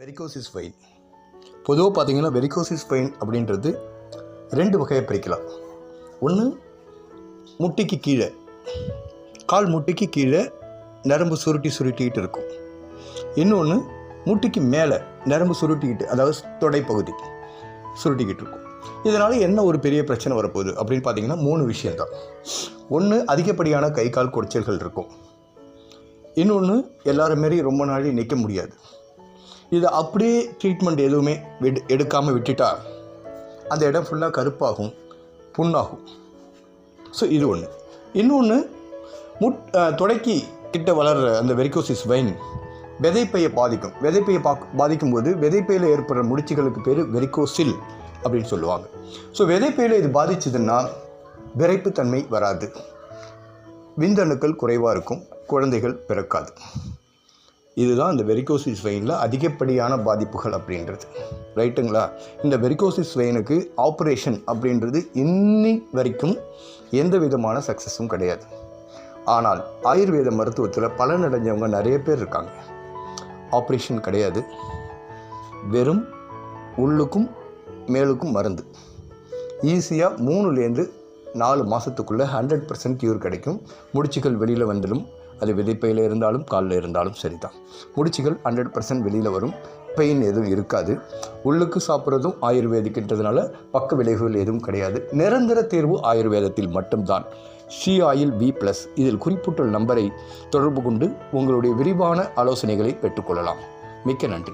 Varicosis fine பொதுவாக பார்த்தீங்கன்னா varicosis fine அப்படின்றது ரெண்டு வகையை பிரிக்கலாம். ஒன்று முட்டிக்கு கீழே. கால் முட்டிக்கு கீழே நரம்பு சுருட்டி சுருட்டிக்கிட்டு இருக்கும். இன்னொன்று முட்டிக்கு மேலே நரம்பு சுருட்டிக்கிட்டு அதாவது தொடைப்பகுதி சுருட்டிக்கிட்டு இருக்கும். இதனால் என்ன ஒரு பெரிய பிரச்சனை வரப்போகுது அப்படின்னு பார்த்தீங்கன்னா மூணு விஷயந்தான் ஒன்று அதிகப்படியான கை கால் குடைச்சல்கள் இருக்கும். இன்னொன்று எல்லாரும் மாரி ரொம்ப நாளே நிற்க முடியாது. இதை அப்படியே ட்ரீட்மெண்ட் எதுவுமே விட் எடுக்காமல் விட்டுட்டா அந்த இடம் ஃபுல்லாக கருப்பாகும் புண்ணாகும். ஸோ இது ஒன்று இன்னொன்று முட் தொடக்கி கிட்ட வளர்கிற அந்த வெரிகோசிஸ் வைன் விதைப்பையை பாதிக்கும். விதைப்பையை பாக் பாதிக்கும்போது விதைப்பையில் ஏற்படுற முடிச்சுகளுக்கு பேர் வெரிகோசில் அப்படின்னு சொல்லுவாங்க. ஸோ விதைப்பையில் இது பாதிச்சதுன்னா விரைப்புத்தன்மை வராது. விந்தணுக்கள் குறைவாக இருக்கும் குழந்தைகள் பிறக்காது. இதுதான் இந்த வெரிகோசிஸ் வெயினில் அதிகப்படியான பாதிப்புகள் அப்படின்றது. ரைட்டுங்களா இந்த வெரிகோசிஸ் வெயினுக்கு ஆப்ரேஷன் அப்படின்றது இன்னி வரைக்கும் எந்த விதமான சக்ஸஸும் கிடையாது. ஆனால் ஆயுர்வேத மருத்துவத்தில் பலனடைஞ்சவங்க நிறைய பேர் இருக்காங்க. ஆப்ரேஷன் கிடையாது. வெறும் உள்ளுக்கும் மேலுக்கும் மருந்து. ஈஸியாக மூணுலேருந்து நாலு மாதத்துக்குள்ளே ஹண்ட்ரட் பர்சன்ட் க்யூர் கிடைக்கும். முடிச்சுகள் வெளியில் வந்துடும். அது விதைப்பையில் இருந்தாலும் காலில் இருந்தாலும் சரி தான் முடிச்சுகள் ஹண்ட்ரட் பர்சன்ட் வெளியில் வரும். பெயின் எதுவும் இருக்காது. உள்ளுக்கு சாப்பிட்றதும் ஆயுர்வேதிக்கின்றதுனால பக்க விளைவுகள் எதுவும் கிடையாது. நிரந்தர தேர்வு ஆயுர்வேதத்தில் மட்டும்தான். ஷி ஆயில் வி ப்ளஸ் இதில் குறிப்பிட்டுள்ள நம்பரை தொடர்பு கொண்டு உங்களுடைய விரிவான ஆலோசனைகளை பெற்றுக்கொள்ளலாம். மிக்க நன்றி.